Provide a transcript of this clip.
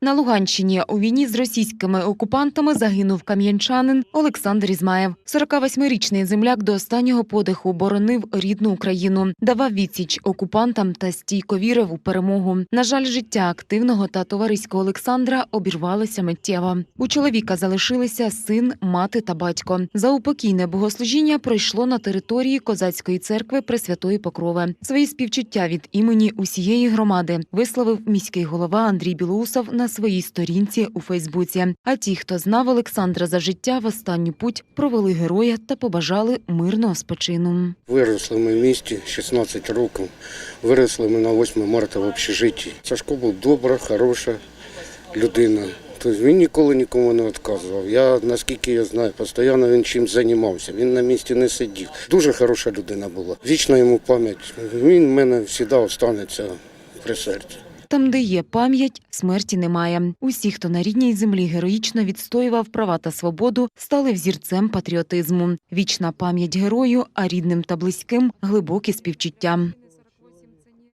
На Луганщині у війні з російськими окупантами загинув кам'янчанин Олександр Ізмаєв. 48-річний земляк до останнього подиху боронив рідну Україну, давав відсіч окупантам та стійко вірив у перемогу. На жаль, життя активного та товариського Олександра обірвалося миттєво. У чоловіка залишилися син, мати та батько. Заупокійне богослужіння пройшло на території козацької церкви Пресвятої Покрови. Свої співчуття від імені усієї громади висловив міський голова Андрій Білоусов на своїй сторінці у Фейсбуці. А ті, хто знав Олександра за життя в останню путь, провели героя та побажали мирного спочину. Виросли ми в місті 16 років. Виросли ми на 8 марта в общежитті. Сашко був добра, хороша людина. Тобто він ніколи нікому не відказував. Я, наскільки я знаю, постійно він чимось займався. Він на місці не сидів. Дуже хороша людина була. Вічна йому пам'ять. Він в мене завжди останеться при серці. Там, де є пам'ять, смерті немає. Усі, хто на рідній землі героїчно відстоював права та свободу, стали взірцем патріотизму. Вічна пам'ять герою, а рідним та близьким глибокі співчуття.